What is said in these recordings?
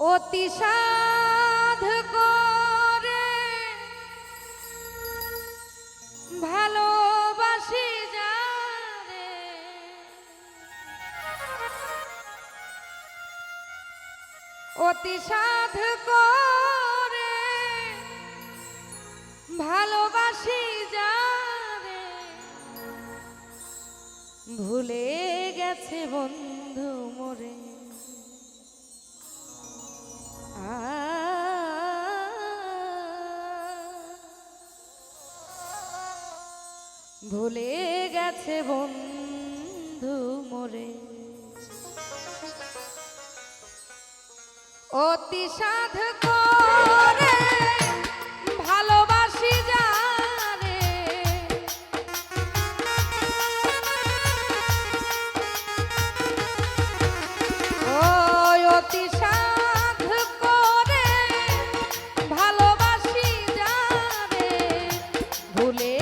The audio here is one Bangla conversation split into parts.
অতি সাধ করে। ভালোবাসি যারে। অতি সাধ করে। ভালোবাসি যারে। ভুলে গেছে বন্ধু। ভুলে গেছে বন্ধু মরে। অতি সাধ Bule.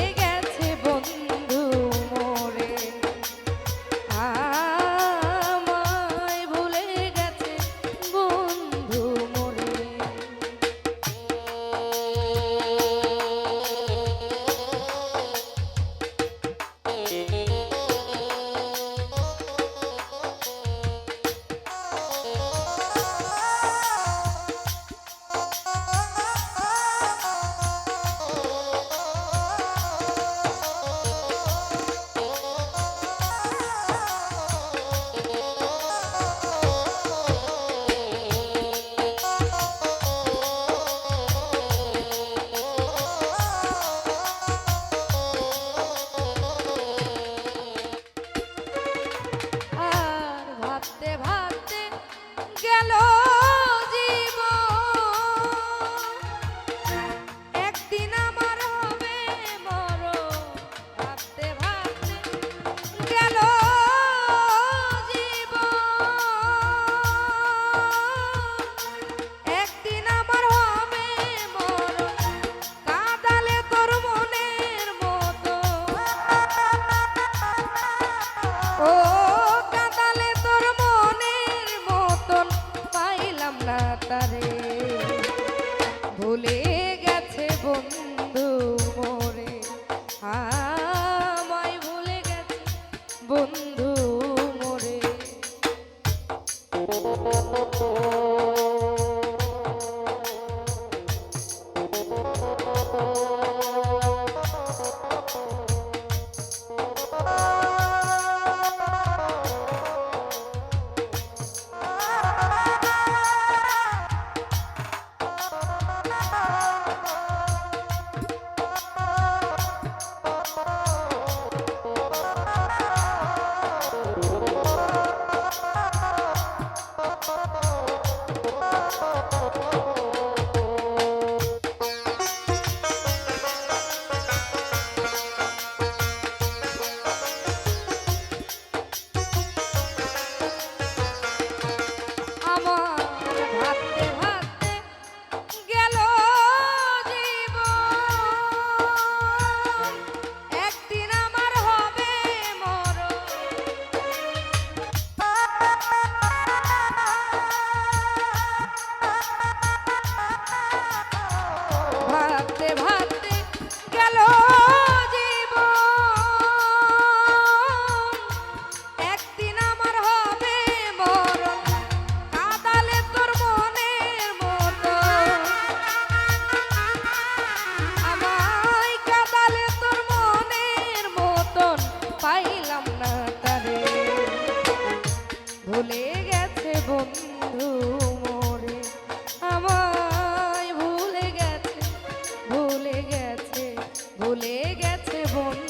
ভুলে গেছে বন্ধু।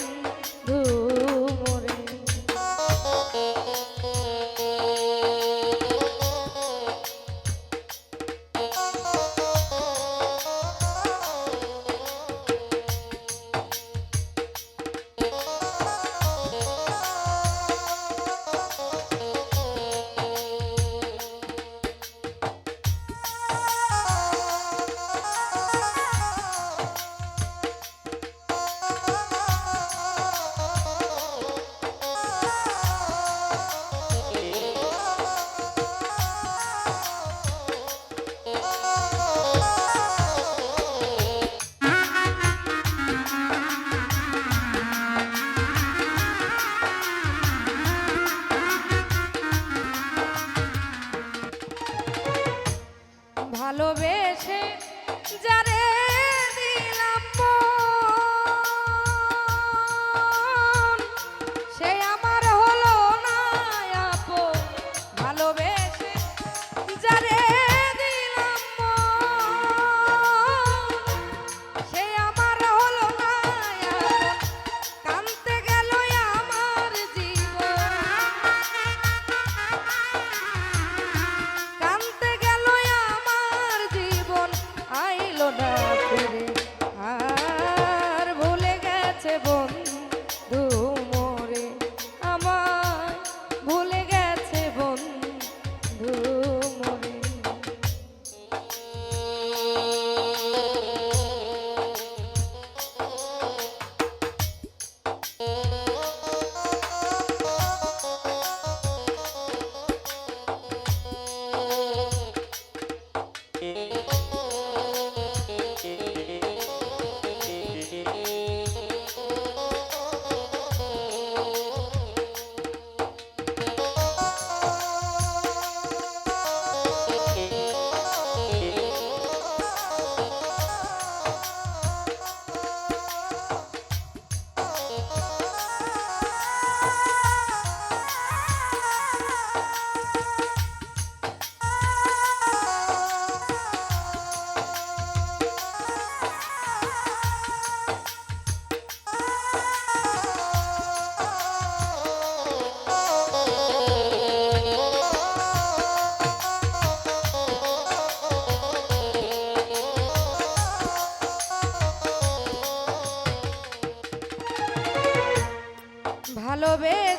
ভালোবেসে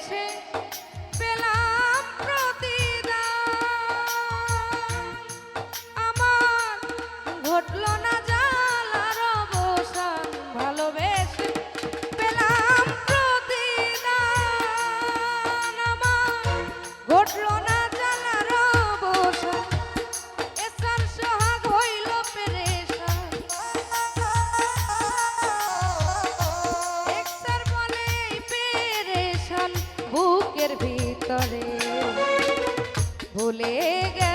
অন্তরে ভুলে গে